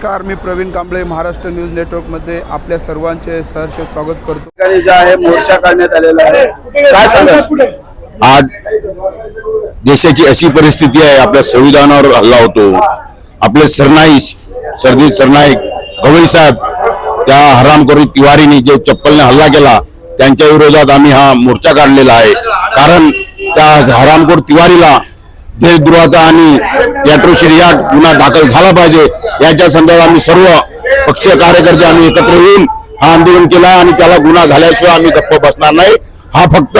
नमस्कार मी प्रवीण कांबळे महाराष्ट्र न्यूज नेटवर्कमध्ये आपल्या सर्वांचे सहर्ष स्वागत करतो. ठिकाणी जे आहे मोर्चा काढण्यात आलेला आहे. काय सांगाल? आज देशाची अशी परिस्थिती आहे आपल्या संविधानावर हल्ला होतो. आपले सरनाईक सरदी सरनाईक गवई साहेब त्या हरामखोरी तिवारीने जो चप्पलने हल्ला केला त्यांच्या विरोधात आम्ही हा मोर्चा काढलेला आहे. कारण त्या हरामखोर तिवारीला देशद्रोहाचा आणि अॅट्रोसिटी या गुन्हा दाखल झाला पाहिजे. याच्या संदर्भात आम्ही सर्व पक्षीय कार्यकर्ते आम्ही एकत्र येऊन हा आंदोलन केला आणि त्याला गुन्हा झाल्याशिवाय आम्ही गप्प बसणार नाही. हा फक्त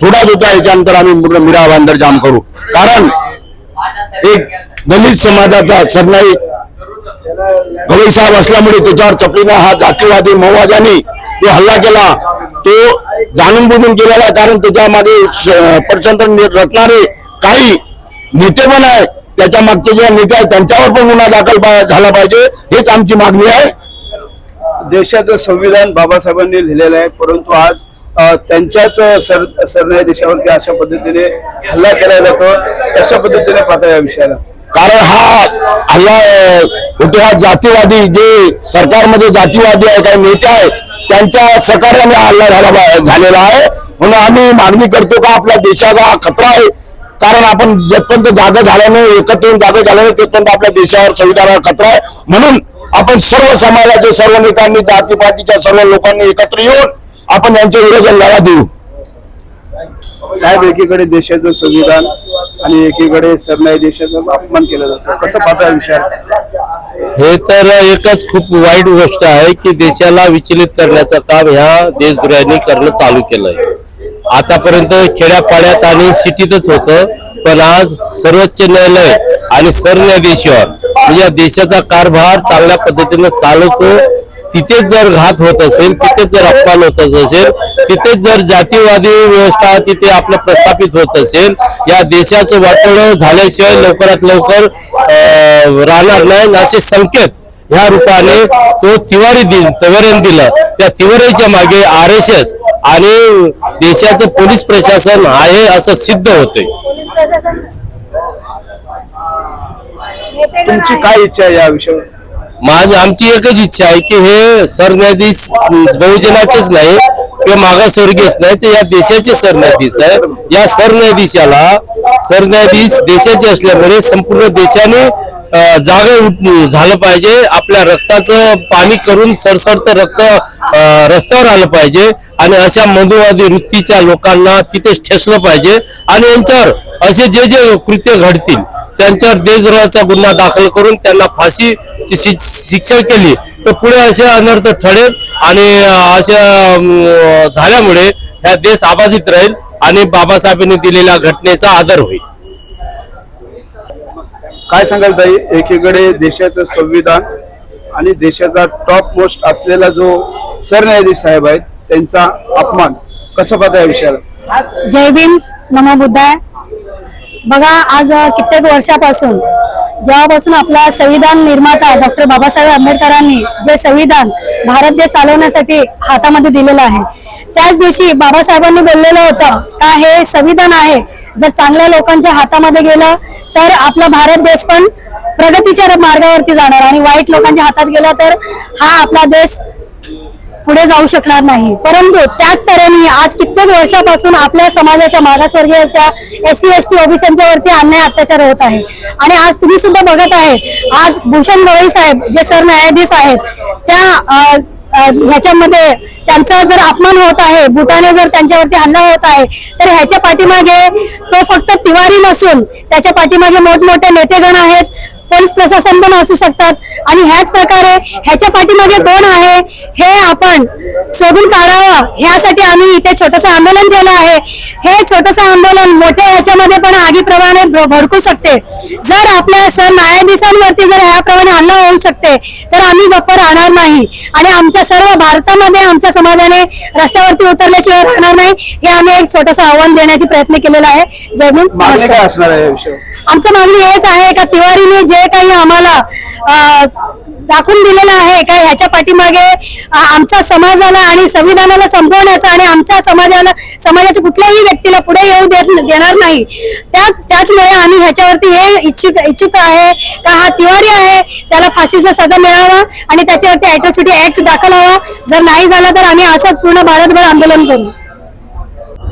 थोडा होता याच्यानंतर आम्ही पूर्ण मीरा बांधर जाम करू. कारण एक दलित समाजाचा सरनाई गवई साहेब असल्यामुळे त्याच्यावर चपलीने हा जातीवादी मौवाजाने जो हल्ला केला तो जाणून बुजून केलेला आहे. कारण त्याच्यामागे प्रचंड रचणारे काही नेते पण आहे. त्याच्या मागचे जे नेते आहेत त्यांच्यावर पण गुन्हा दाखल झाला पाहिजे. हेच आमची मागणी आहे. देशाचं संविधान बाबासाहेबांनी लिहिलेलं आहे परंतु आज त्यांच्याच सर सरन्यायाधीशावरती अशा पद्धतीने हल्ला केला जातो. कशा पद्धतीने पाहता या विषयाला? कारण हा हल्ला होतो हा जातीवादी जे सरकारमध्ये जातीवादी आहे काही नेते आहे त्यांच्या सहकार्याने हल्ला झाला झालेला आहे. म्हणून आम्ही मागणी करतो का आपल्या देशाचा हा खतरा आहे. कारण आपण जेथपर्यंत जागा झाल्या नाही एकत्र येऊन जागा झाल्या नाही तेथपर्यंत आपल्या देशावर संविधानावर खतरा आहे. म्हणून आपण सर्व समाजाचे सर्व नेत्यांनी जातीपातीच्या सर्व लोकांनी एकत्र येऊन आपण यांच्या विरोधात लढा देऊ. साहेब एकीकडे देशाचं संविधान आणि एकीकडे सरन्यायाधीशाचा अपमान केला जातो. कसं पाहता या विषयाला हे तर एकच खूप वाईट गोष्ट आहे की देशाला विचलित करण्याचं काम ह्या देशद्रोह्यांनी करणं चालू केलंय. आतापर्यंत खेड्यापाड्यात आणि सिटीतच होतं पण आज सर्वोच्च न्यायालय आणि सरन्यायाधीशावर म्हणजे या देशाचा कारभार चांगल्या पद्धतीनं चालवतो तिथेच जर घात होत असेल तिथेच जर अपमान होत असेल तिथेच जर जातीवादी व्यवस्था तिथे आपलं प्रस्थापित होत असेल या देशाचं वाटोळं झाल्याशिवाय लवकरात लवकर राहणार नाही असे संकेत ह्या रूपाने तो तिवारी दिन तिवारीने दिलं. त्या तिवारीच्या मागे आर एस एस आणि देशाचं पोलीस प्रशासन आहे असं सिद्ध होतंय पोलीस प्रशासन? नेतेगण तुमची. काय इच्छा आहे या विषयावर माझी आमची एकच इच्छा आहे की हे सरन्यायाधीश बहुजनाचेच नाही किंवा मागासवर्गीयच नाही तर या देशाचे सरन्यायाधीश आहे या सरन्यायाधीशाला सरन्यायाधीश देशाचे असल्यामुळे संपूर्ण देशाने जाग जागे उठ झालं पाहिजे. आपल्या रक्ताचं पाणी करून सरसरत रक्त रस्त्यावर आलं पाहिजे. आणि अशा मधुवादी वृत्तीच्या लोकांना तिथेच ठेसलं पाहिजे. आणि यांच्यावर असे जे जे कृत्य घडतील त्यांच्यावर देशद्रोहाचा गुन्हा दाखल करून त्यांना फाशीची शिक्षा केली. तर पुढे असे अनर्थ ठरेल आणि अशा झाल्यामुळे ह्या देश आबाजित राहील आणि बाबासाहेबांनी दिलेल्या घटनेचा आदर होईल. काय सांगाल ताई? एकीकडे देशाचं संविधान आणि देशाचा टॉप मोस्ट असलेला जो सरन्यायाधीश साहेब आहेत त्यांचा अपमान कसं पाहता या विषयाला जय भीम नमो बुद्धाय. बघा आज कित्येक वर्षापासून जेव्हापासून आपला संविधान निर्माता डॉक्टर बाबासाहेब आंबेडकरांनी जे संविधान भारत देश चालवण्यासाठी हातामध्ये दिलेलं आहे त्याच दिवशी बाबासाहेबांनी बोललेलं होतं का हे संविधान आहे जर चांगल्या लोकांच्या हातामध्ये गेलं तर आपला भारत देश पण प्रगतीच्या मार्गावरती जाणार आणि वाईट लोकांच्या हातात गेला तर हा आपला देश पुढे जाऊ शकणार नाही. परंतु त्याच तऱ्हेने आज कित्येक वर्षापासून आपल्या समाजाच्या मागासवर्गीयाच्या एस सी एस टी ओबीसीच्या वरती अन्याय अत्याचार होत आहे. आणि आज तुम्ही सुद्धा बघत आहे आज भूषण गवई साहेब जे सरन्यायाधीश आहेत त्या ह्याच्यामध्ये त्यांचा जर अपमान होत आहे भूटाने जर त्यांच्यावरती हल्ला होत आहे तर ह्याच्या पाठीमागे तो फक्त तिवारी नसून त्याच्या पाठीमागे मोठमोठे नेतेगण आहेत पोलीस प्रशासन पण असू शकतात. आणि ह्याच प्रकारे ह्याच्या पाठीमागे कोण आहे हे आपण शोधून काढावं. ह्यासाठी आम्ही इथे छोटस आंदोलन केलं आहे. हे छोटस आंदोलन मोठ्या ह्याच्यामध्ये पण आगीप्रमाणे भडकू शकते. जर आपल्या सर न्यायाधीशांवरती जर ह्याप्रमाणे हल्ला होऊ शकते तर आम्ही गप्प राहणार नाही. आणि आमच्या सर्व भारतामध्ये आमच्या समाजाने रस्त्यावरती उतरल्याशिवाय राहणार नाही हे आम्ही एक छोटस आव्हान देण्याचे प्रयत्न केलेला आहे. जय विषयावर आमचं मागणी हेच आहे का तिवारीने जे काही आम्हाला दाखवून दिलेलं आहे का? ह्याच्या पाठीमागे आमचा आमच्या समाजाला आणि संविधानाला संपवण्याचा आणि आमच्या समाजाला समाजाच्या कुठल्याही व्यक्तीला पुढे येऊ देत देणार नाही. त्या त्याचमुळे आम्ही ह्याच्यावरती हे इच्छुक इच्छुक आहे का? हा तिवारी आहे त्याला फाशीचा सजा मिळावा आणि त्याच्यावरती अॅट्रॉसिटी ऍक्ट दाखल व्हावा जर नाही झाला तर आम्ही असंच पूर्ण भारतभर आंदोलन करू.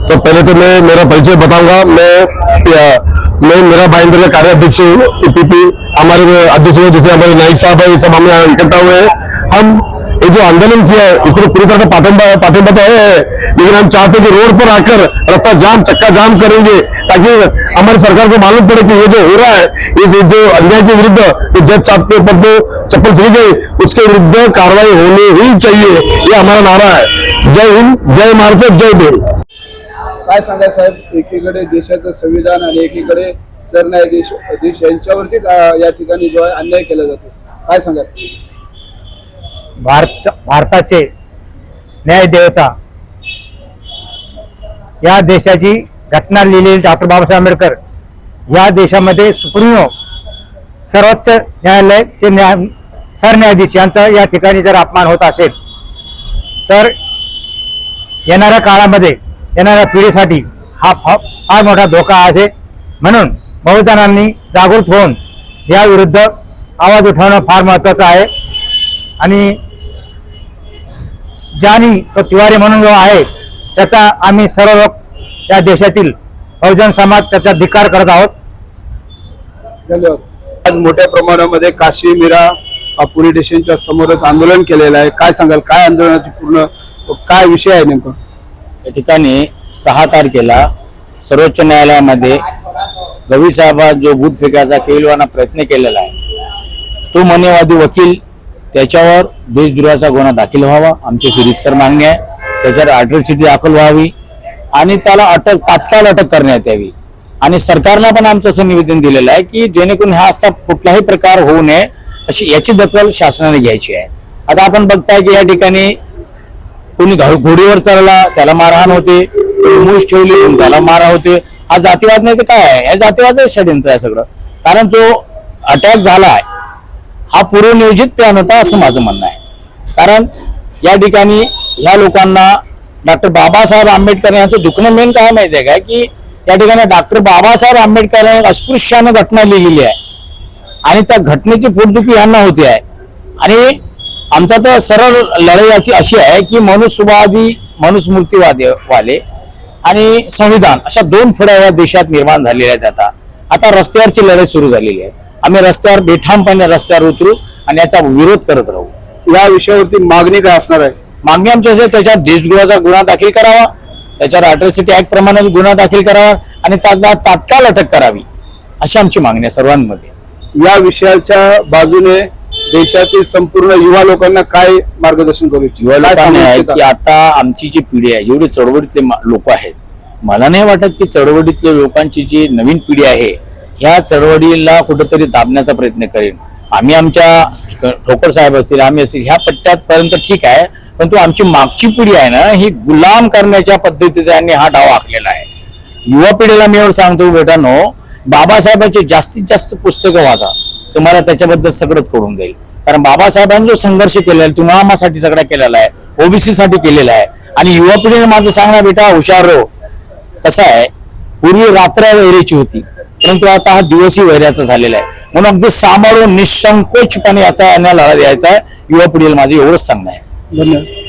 सर पहले तो मैं मेरा परिचय बताऊंगा. मैं मैं, मेरा भाईंद्र का कार्याध्यक्ष हूँ ईपीपी हमारे अध्यक्ष जैसे हमारे नाइक साहब है, ये सब हम यहाँ इकट्ठा हुए हैं। हम ये जो आंदोलन किया है, इसको पूरी तरह से पाठिंबा पाठिंबा तो है, लेकिन हम चाहते हैं कि रोड पर आकर रास्ता जाम, चक्का जाम करेंगे, ताकि हमारी सरकार को मालूम पड़े कि ये जो हो रहा है, इस जो अन्याय के विरुद्ध जो जज साहब के ऊपर जो चप्पल फिर गई, उसके विरुद्ध कार्रवाई होनी ही चाहिए, ये हमारा नारा है। जय हिंद, जय महाराष्ट्र जय भीम। काय सांगाय साहेब? एकीकडे देशाचं संविधान आणि एकीकडे सरन्यायाधीश देश यांच्यावरतीच या ठिकाणी जो आहे अन्याय केला जातो. काय सांगा भारत भारताचे न्यायदेवता या देशाची घटना लिहिलेली डॉक्टर बाबासाहेब आंबेडकर या देशामध्ये सुप्रीमो सर्वोच्च न्यायालयाचे न्याय सरन्यायाधीश यांचा या ठिकाणी जर अपमान होत असेल तर येणाऱ्या काळामध्ये येणाऱ्या पिढीसाठी हा फा- फार मोठा धोका आहे. म्हणून बहुजनांनी जागृत होऊन या विरुद्ध आवाज उठवणं फार महत्वाचं आहे. आणि ज्यानी तो तिवारी म्हणून जो आहे त्याचा आम्ही सर्व लोक या देशातील बहुजन समाज त्याचा धिकार करत आहोत. धन्यवाद. आज मोठ्या प्रमाणामध्ये काशी मीरा पोलीस स्टेशनच्या समोरच आंदोलन केलेलं आहे. काय सांगाल? काय आंदोलनाची पूर्ण काय विषय आहे नेमका? या ठिकाणी सहा तारखेला सर्वोच्च न्यायालयामध्ये गवी साहेबा जो बूट फेकायचा केविलवाना प्रयत्न केलेला आहे तो मनेवादी वकील त्याच्यावर देशद्रोहाचा गुन्हा दाखल व्हावा आमची सिरीजसर मागणी आहे. त्याच्यावर अट्रॉसिटी दाखल व्हावी आणि त्याला अटक तात्काळ अटक करण्यात यावी. आणि सरकारला पण आमचं असं निवेदन दिलेलं आहे की जेणेकरून हा असा कुठलाही प्रकार होऊ नये अशी याची दखल शासनाने घ्यायची आहे. आता आपण बघताय की या ठिकाणी कोणी घोडीवर चढला त्याला मारहाण होते. मूस ठेवली त्याला मारा होते. हा जातीवाद नाही तर काय आहे? या जातीवाद षडयंत्र आहे सगळं. कारण तो अटॅक झालाय. हा पूर्वनियोजित प्लॅन होता असं माझं म्हणणं आहे. कारण या ठिकाणी ह्या लोकांना डॉक्टर बाबासाहेब आंबेडकर यांचं दुखणं मेन काय माहिती आहे काय की या ठिकाणी डॉक्टर बाबासाहेब आंबेडकर यांनी अस्पृश्यानं घटना लिहिलेली आहे. आणि त्या घटनेची पोटदुखी यांना होती आहे. आणि आमचा तर सरळ लढाई याची अशी आहे की मनुस्यवादी मनुस्मृतीवादी वाले आणि संविधान अशा दोन फुड्या या देशात निर्माण झालेल्या आहेत आता आता रस्त्यावरची लढाई सुरू झालेली आहे. आम्ही रस्त्यावर बेठामपणे रस्त्यावर उतरू आणि याचा विरोध करत राहू. या विषयावरती मागणी काय असणार आहे? मागणी आमची असेल त्याच्यात देशद्रोहाचा गुन्हा दाखल करावा त्याच्यावर अट्रॉसिटी ऍक्ट प्रमाणे गुन्हा दाखल करावा आणि त्याला तात्काळ अटक करावी अशी आमची मागणी आहे सर्वांमध्ये. या विषयाच्या बाजूने देशातील संपूर्ण युवा लोकांना काय मार्गदर्शन करू? युवा लोकांनी आहे? की आता आमची जी पिढी आहे जेवढे चळवळीतले लोक आहेत मला नाही वाटत की चळवळीतल्या लोकांची जी नवीन पिढी आहे ह्या चळवळीला कुठेतरी दाबण्याचा प्रयत्न करेन आम्ही आमच्या ठोकर साहेब असतील आम्ही असतील ह्या पट्ट्यात पर्यंत ठीक आहे परंतु आमची मागची पिढी आहे ना ही गुलाम करण्याच्या पद्धतीचा यांनी हा डाव आखलेला आहे युवा पिढीला मी एवढं सांगतो बेटानो बाबासाहेबांचे जास्तीत जास्त पुस्तकं वाचा तुम्हाला त्याच्याबद्दल सगळंच करून जाईल. कारण बाबासाहेबांनी जो संघर्ष केलेला आहे तुम्हा आम्हासाठी सगळा केलेला आहे ओबीसी साठी केलेला आहे. आणि युवा पिढीने माझं सांगणार बेटा हुशार हो कसं आहे? पूर्वी रात्र वैऱ्याची होती परंतु आता हा दिवसही वैऱ्याचा झालेला आहे. म्हणून अगदी सांभाळून निसंकोचपणे याचा यांना लढा द्यायचा आहे. युवा पिढीला माझं एवढंच सांगणं आहे. धन्यवाद.